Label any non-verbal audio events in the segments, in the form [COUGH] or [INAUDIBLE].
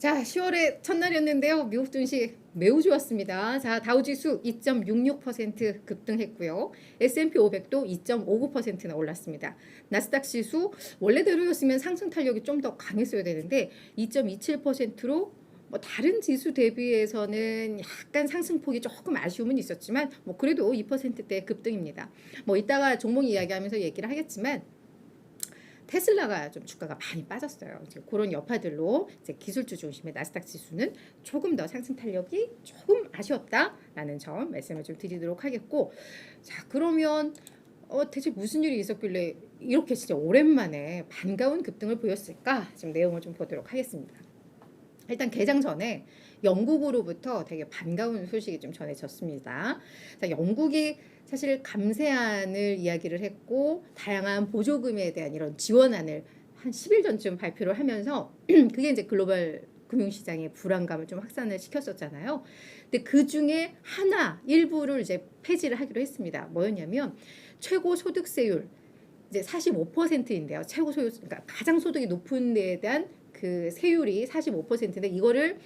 자, 10월의 첫날이었는데요. 미국 증시 매우 좋았습니다. 자, 다우지수 2.66% 급등했고요. S&P 500도 2.59%나 올랐습니다. 나스닥 지수 원래대로였으면 상승 탄력이 좀 더 강했어야 되는데 2.27%로 뭐 다른 지수 대비해서는 약간 상승폭이 조금 아쉬움은 있었지만 뭐 그래도 2%대 급등입니다. 뭐 이따가 종목 이야기하면서 얘기를 하겠지만 테슬라가 좀 주가가 많이 빠졌어요. 이제 그런 여파들로 이제 기술주 중심의 나스닥 지수는 조금 더 상승 탄력이 조금 아쉬웠다라는 점 말씀을 좀 드리도록 하겠고, 자 그러면 어 대체 무슨 일이 있었길래 이렇게 진짜 오랜만에 반가운 급등을 보였을까? 좀 내용을 좀 보도록 하겠습니다. 일단 개장 전에 영국으로부터 되게 반가운 소식이 좀 전해졌습니다. 자, 영국이 사실 감세안을 이야기를 했고 다양한 보조금에 대한 이런 지원안을 한 10일 전쯤 발표를 하면서 [CLEARS THROAT] 그게 이제 글로벌 금융시장의 불안감을 좀 확산을 시켰었잖아요. 근데 그 중에 하나 일부를 이제 폐지를 하기로 했습니다. 뭐였냐면 최고 소득세율 이제 45%인데요. 최고 소득 그러니까 가장 소득이 높은 데에 대한 그 세율이 45%인데 이거를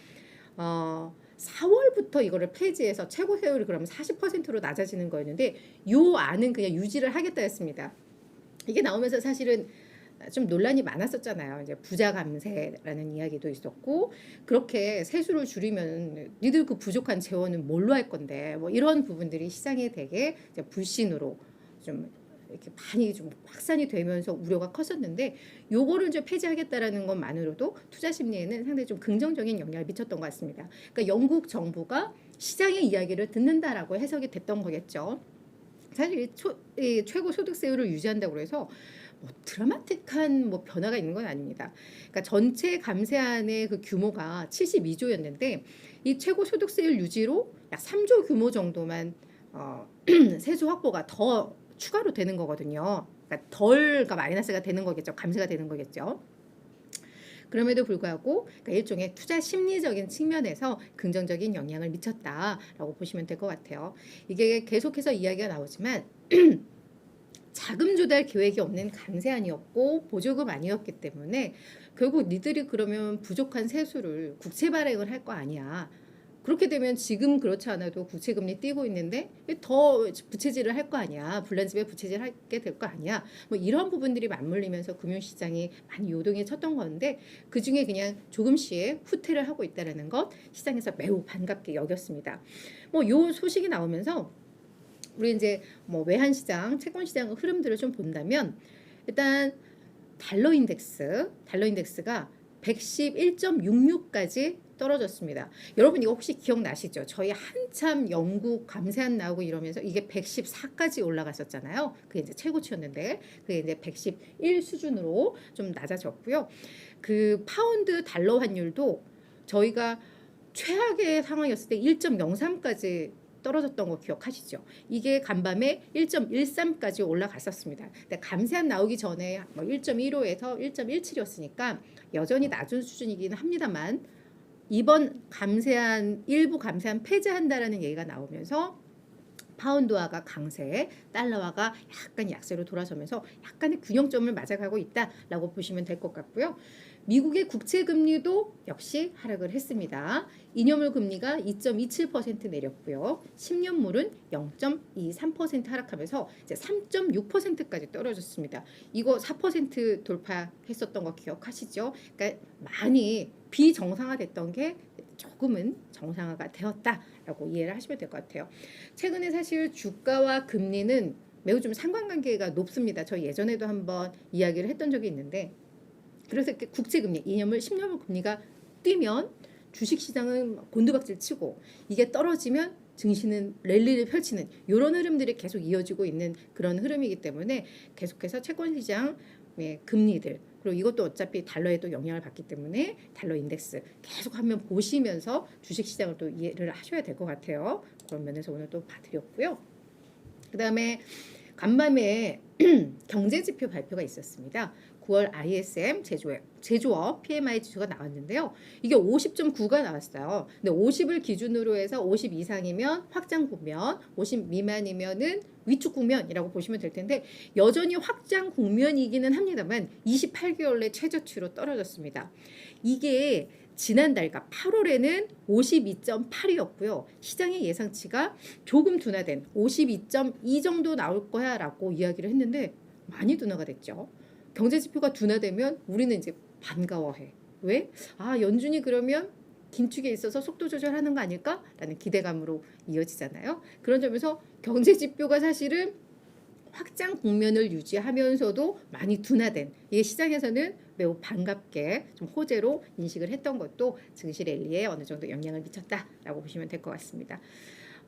어 4월부터 이거를 폐지해서 최고 세율이 그러면 40%로 낮아지는 거였는데 요 안은 그냥 유지를 하겠다 했습니다. 이게 나오면서 사실은 좀 논란이 많았었잖아요. 이제 부자 감세라는 이야기도 있었고 그렇게 세수를 줄이면 니들 그 부족한 재원은 뭘로 할 건데 뭐 이런 부분들이 시장에 되게 이제 불신으로 좀 이렇게 많이 좀 확산이 되면서 우려가 컸었는데 요거를 이제 폐지하겠다라는 것만으로도 투자 심리에는 상당히 좀 긍정적인 영향을 미쳤던 것 같습니다. 그러니까 영국 정부가 시장의 이야기를 듣는다라고 해석이 됐던 거겠죠. 사실 이, 초, 이 최고 소득세율을 유지한다고 해서 뭐 드라마틱한 뭐 변화가 있는 건 아닙니다. 그러니까 전체 감세안의 그 규모가 72조였는데 이 최고 소득세율 유지로 약 3조 규모 정도만 어, [CLEARS THROAT] 세수 확보가 더 추가로 되는 거거든요. 그러니까 덜 그러니까 마이너스가 되는 거겠죠. 감세가 되는 거겠죠. 그럼에도 불구하고 그러니까 일종의 투자 심리적인 측면에서 긍정적인 영향을 미쳤다라고 보시면 될 것 같아요. 이게 계속해서 이야기가 나오지만 [CLEARS THROAT] 자금 조달 계획이 없는 감세안이었고 보조금 아니었기 때문에 결국 니들이 그러면 부족한 세수를 국채 발행을 할 거 아니야. 그렇게 되면 지금 그렇지 않아도 국채 금리 뛰고 있는데 더 부채질을 할 거 아니야. 불난집에 부채질 하게 될 거 아니야. 뭐 이런 부분들이 맞물리면서 금융시장이 많이 요동에 쳤던 건데 그 중에 그냥 조금씩 후퇴를 하고 있다라는 것 시장에서 매우 반갑게 여겼습니다. 뭐 요 소식이 나오면서 우리 이제 뭐 외환 시장, 채권 시장 흐름들을 좀 본다면 일단 달러 인덱스, 달러 인덱스가 111.66까지 떨어졌습니다. 여러분 이거 혹시 기억나시죠? 저희 한참 영국 감세안 나오고 이러면서 이게 114까지 올라갔었잖아요. 그게 이제 최고치였는데 그게 이제 111 수준으로 좀 낮아졌고요. 그 파운드 달러 환율도 저희가 최악의 상황이었을 때 1.03까지 떨어졌던 거 기억하시죠? 이게 간밤에 1.13까지 올라갔었습니다. 근데 감세안 나오기 전에 뭐 1.15에서 1.17이었으니까 여전히 낮은 수준이기는 합니다만 이번 감세한 일부 감세한 폐지한다라는 얘기가 나오면서 파운드화가 강세, 달러화가 약간 약세로 돌아서면서 약간의 균형점을 맞아가고 있다라고 보시면 될 것 같고요. 미국의 국채 금리도 역시 하락을 했습니다. 2년물 금리가 2.27% 내렸고요. 10년물은 0.23% 하락하면서 이제 3.6%까지 떨어졌습니다. 이거 4% 돌파했었던 거 기억하시죠? 그러니까 많이 비정상화됐던 게 조금은 정상화가 되었다라고 이해를 하시면 될 것 같아요. 최근에 사실 주가와 금리는 매우 좀 상관관계가 높습니다. 저 예전에도 한번 이야기를 했던 적이 있는데 그래서 국채금리, 2년물, 10년물 금리가 뛰면 주식시장은 곤두박질 치고 이게 떨어지면 증시는 랠리를 펼치는 이런 흐름들이 계속 이어지고 있는 그런 흐름이기 때문에 계속해서 채권시장 의 금리들 그리고 이것도 어차피 달러에 또 영향을 받기 때문에 달러 인덱스 계속 한번 보시면서 주식시장을 또 이해를 하셔야 될 것 같아요. 그런 면에서 오늘 또 봐드렸고요. 그 다음에 간밤에 [CLEARS THROAT] 경제지표 발표가 있었습니다. 9월 ISM 제조업, 제조업 PMI 지수가 나왔는데요. 이게 50.9가 나왔어요. 근데 50을 기준으로 해서 50 이상이면 확장 국면, 50 미만이면은 위축 국면이라고 보시면 될 텐데 여전히 확장 국면이기는 합니다만 28개월 내 최저치로 떨어졌습니다. 이게 지난달과 8월에는 52.8이었고요. 시장의 예상치가 조금 둔화된 52.2 정도 나올 거야라고 이야기를 했는데 많이 둔화가 됐죠. 경제 지표가 둔화되면 우리는 이제 반가워해. 왜? 아, 연준이 그러면 긴축에 있어서 속도 조절하는 거 아닐까라는 기대감으로 이어지잖아요. 그런 점에서 경제 지표가 사실은 확장 국면을 유지하면서도 많이 둔화된 이게 시장에서는 매우 반갑게 좀 호재로 인식을 했던 것도 증시 랠리에 어느 정도 영향을 미쳤다라고 보시면 될 것 같습니다.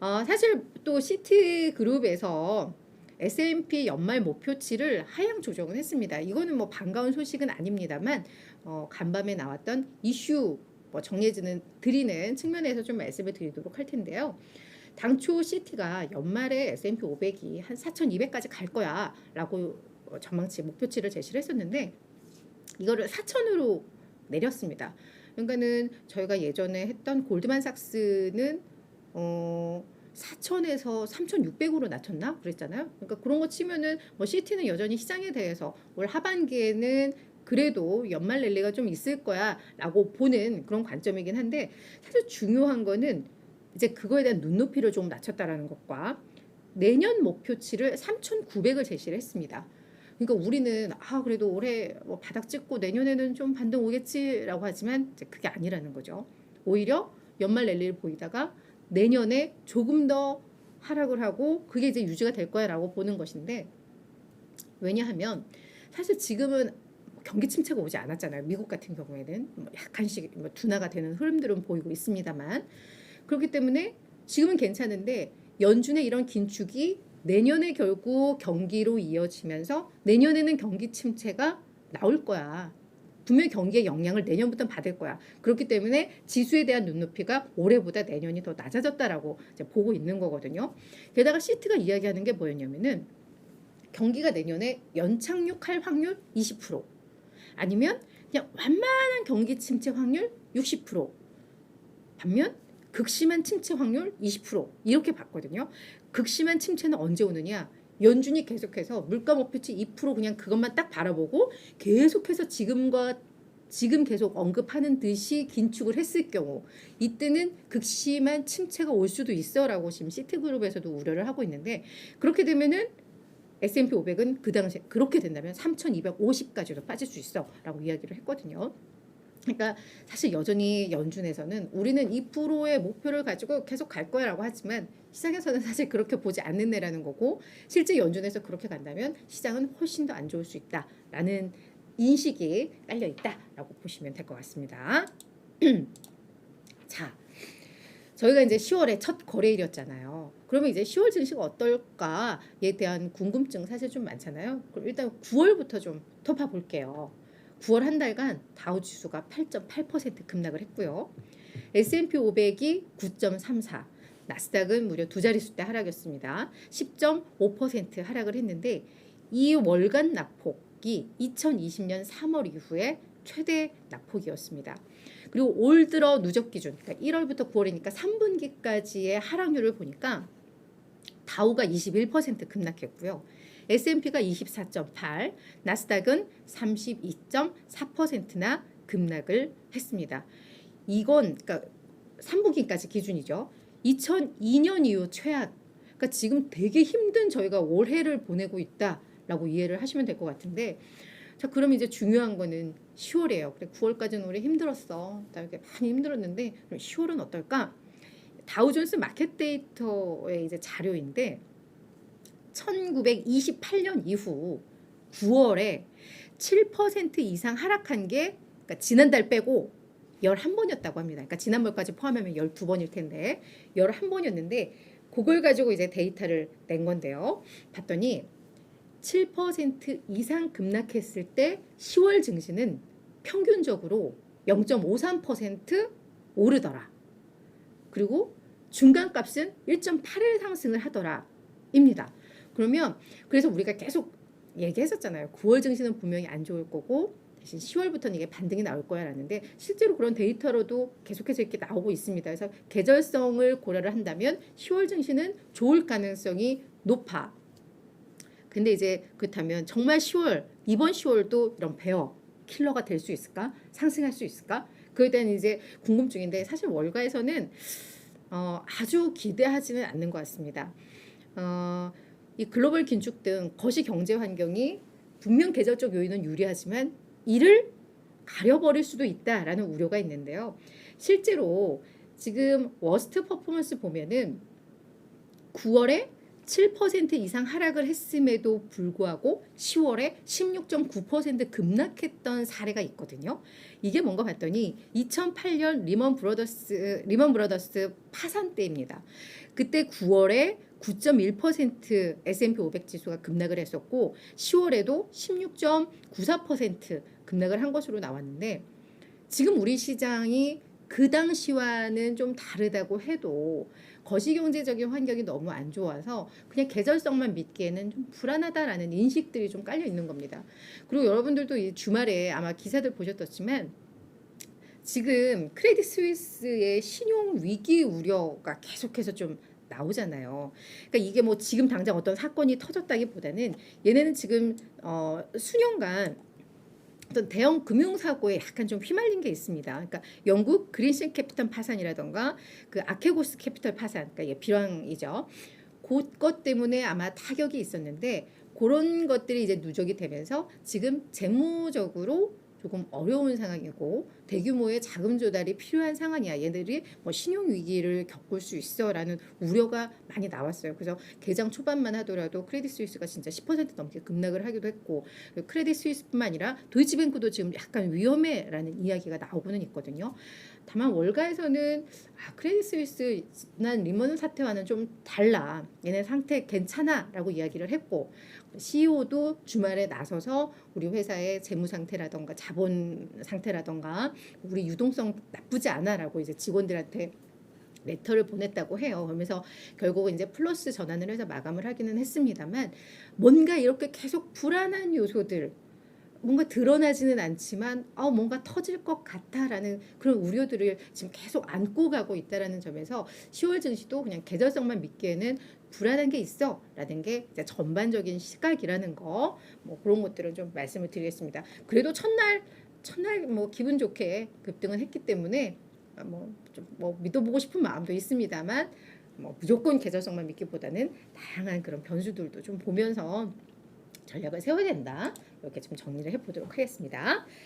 어, 사실 또 시티 그룹에서 S&P 연말 목표치를 하향 조정을 했습니다. 이거는 뭐 반가운 소식은 아닙니다만 어, 간밤에 나왔던 이슈 뭐 정해지는 드리는 측면에서 좀 말씀을 드리도록 할 텐데요. 당초 시티가 연말에 S&P 500이 한 4,200까지 갈 거야라고 어, 전망치 목표치를 제시를 했었는데 이거를 4,000으로 내렸습니다. 그러니까는 저희가 예전에 했던 골드만삭스는 어 4,000에서 3,600으로 낮췄나 그랬잖아요. 그러니까 그런 거 치면은 뭐 시티는 여전히 시장에 대해서 올 하반기에는 그래도 연말 랠리가 좀 있을 거야라고 보는 그런 관점이긴 한데 사실 중요한 거는 이제 그거에 대한 눈높이를 조금 낮췄다라는 것과 내년 목표치를 3,900을 제시를 했습니다. 그러니까 우리는 아 그래도 올해 뭐 바닥 찍고 내년에는 좀 반등 오겠지라고 하지만 이제 그게 아니라는 거죠. 오히려 연말 랠리를 보이다가 내년에 조금 더 하락을 하고 그게 이제 유지가 될 거야라고 보는 것인데 왜냐하면 사실 지금은 경기 침체가 오지 않았잖아요. 미국 같은 경우에는 뭐 약간씩 뭐 둔화가 되는 흐름들은 보이고 있습니다만 그렇기 때문에 지금은 괜찮은데 연준의 이런 긴축이 내년에 결국 경기로 이어지면서 내년에는 경기 침체가 나올 거야. 분명히 경기의 영향을 내년부터 받을 거야. 그렇기 때문에 지수에 대한 눈높이가 올해보다 내년이 더 낮아졌다라고 보고 있는 거거든요. 게다가 시트가 이야기하는 게 뭐였냐면은 경기가 내년에 연착륙할 확률 20% 아니면 그냥 완만한 경기 침체 확률 60% 반면 극심한 침체 확률 20% 이렇게 봤거든요. 극심한 침체는 언제 오느냐? 연준이 계속해서 물가 목표치 2% 그냥 그것만 딱 바라보고 계속해서 지금과 지금 계속 언급하는 듯이 긴축을 했을 경우 이때는 극심한 침체가 올 수도 있어라고 지금 시티그룹에서도 우려를 하고 있는데 그렇게 되면은 S&P 500은 그 당시에 그렇게 된다면 3,250까지도 빠질 수 있어라고 이야기를 했거든요. 그러니까 사실 여전히 연준에서는 우리는 2%의 목표를 가지고 계속 갈 거야라고 하지만 시장에서는 사실 그렇게 보지 않는네라는 거고 실제 연준에서 그렇게 간다면 시장은 훨씬 더 안 좋을 수 있다라는 인식이 깔려 있다라고 보시면 될 것 같습니다. [CLEARS THROAT] 자, 저희가 이제 10월에 첫 거래일이었잖아요. 그러면 이제 10월 증시가 어떨까에 대한 궁금증 사실 좀 많잖아요. 그럼 일단 9월부터 좀 덮어 볼게요. 9월 한 달간 다우 지수가 8.8% 급락을 했고요. S&P 500이 9.34, 나스닥은 무려 두 자릿수 대 하락이었습니다. 10.5% 하락을 했는데 이 월간 낙폭이 2020년 3월 이후에 최대 낙폭이었습니다. 그리고 올 들어 누적 기준, 그러니까 1월부터 9월이니까 3분기까지의 하락률을 보니까 다우가 21% 급락했고요. S&P가 24.8, 나스닥은 32.4%나 급락을 했습니다. 이건 그러니까 3분기까지 기준이죠. 2002년 이후 최악. 그러니까 지금 되게 힘든 저희가 올해를 보내고 있다라고 이해를 하시면 될 것 같은데 자 그럼 이제 중요한 거는 10월이에요. 그래 9월까지는 우리 힘들었어. 나 이렇게 많이 힘들었는데 그럼 10월은 어떨까? 다우존스 마켓 데이터의 이제 자료인데 1928년 이후 9월에 7% 이상 하락한 게 그러니까 지난달 빼고 11번이었다고 합니다. 그러니까 지난번까지 포함하면 12번일 텐데 11번이었는데 그걸 가지고 이제 데이터를 낸 건데요. 봤더니 7% 이상 급락했을 때 10월 증시는 평균적으로 0.53% 오르더라. 그리고 중간값은 1.81 상승을 하더라 입니다. 그러면 그래서 우리가 계속 얘기했었잖아요. 9월 증시는 분명히 안 좋을 거고 대신 10월부터는 이게 반등이 나올 거야라는데 실제로 그런 데이터로도 계속해서 이렇게 나오고 있습니다. 그래서 계절성을 고려를 한다면 10월 증시는 좋을 가능성이 높아. 근데 이제 그렇다면 정말 10월 이번 10월도 이런 베어 킬러가 될 수 있을까? 상승할 수 있을까? 그에 대한 이제 궁금증인데 사실 월가에서는 어, 아주 기대하지는 않는 것 같습니다. 어, 이 글로벌 긴축 등 거시 경제 환경이 분명 계절적 요인은 유리하지만 이를 가려버릴 수도 있다라는 우려가 있는데요. 실제로 지금 워스트 퍼포먼스 보면은 9월에 7% 이상 하락을 했음에도 불구하고 10월에 16.9% 급락했던 사례가 있거든요. 이게 뭔가 봤더니 2008년 리먼 브로더스 리먼 브로더스 파산 때입니다. 그때 9월에 9.1% S&P 500 지수가 급락을 했었고 10월에도 16.94% 급락을 한 것으로 나왔는데 지금 우리 시장이 그 당시와는 좀 다르다고 해도 거시경제적인 환경이 너무 안 좋아서 그냥 계절성만 믿기에는 좀 불안하다라는 인식들이 좀 깔려 있는 겁니다. 그리고 여러분들도 이 주말에 아마 기사들 보셨겠지만 지금 크레딧 스위스의 신용 위기 우려가 계속해서 좀 나오잖아요. 그러니까 이게 뭐 지금 당장 어떤 사건이 터졌다기보다는 얘네는 지금 어 수년간 어떤 대형 금융 사고에 약간 좀 휘말린 게 있습니다. 그러니까 영국 그린신 캐피탈 파산이라던가 그 아케고스 캐피탈 파산, 그러니까 얘 비랑이죠. 그것 때문에 아마 타격이 있었는데 그런 것들이 이제 누적이 되면서 지금 재무적으로 조금 어려운 상황이고 대규모의 자금 조달이 필요한 상황이야. 얘들이 뭐 신용 위기를 겪을 수 있어라는 우려가 많이 나왔어요. 그래서 개장 초반만 하더라도 크레딧 스위스가 진짜 10% 넘게 급락을 하기도 했고 크레딧 스위스뿐만 아니라 도이치뱅크도 지금 약간 위험해라는 이야기가 나오고는 있거든요. 다만 월가에서는 아, 크레딧 스위스 지난 리먼 사태와는 좀 달라. 얘네 상태 괜찮아 라고 이야기를 했고 CEO도 주말에 나서서 우리 회사의 재무 상태라던가 자본 상태라던가 우리 유동성 나쁘지 않아 라고 이제 직원들한테 레터를 보냈다고 해요. 그러면서 결국은 이제 플러스 전환을 해서 마감을 하기는 했습니다만 뭔가 이렇게 계속 불안한 요소들 뭔가 드러나지는 않지만 어 뭔가 터질 것 같다라는 그런 우려들을 지금 계속 안고 가고 있다라는 점에서 10월 증시도 그냥 계절성만 믿기에는 불안한 게 있어라는 게 이제 전반적인 시각이라는 거 뭐 그런 것들은 좀 말씀을 드리겠습니다. 그래도 첫날 첫날 뭐 기분 좋게 급등은 했기 때문에 뭐 좀 뭐 믿어보고 싶은 마음도 있습니다만 뭐 무조건 계절성만 믿기보다는 다양한 그런 변수들도 좀 보면서 전략을 세워야 된다. 이렇게 좀 정리를 해보도록 하겠습니다.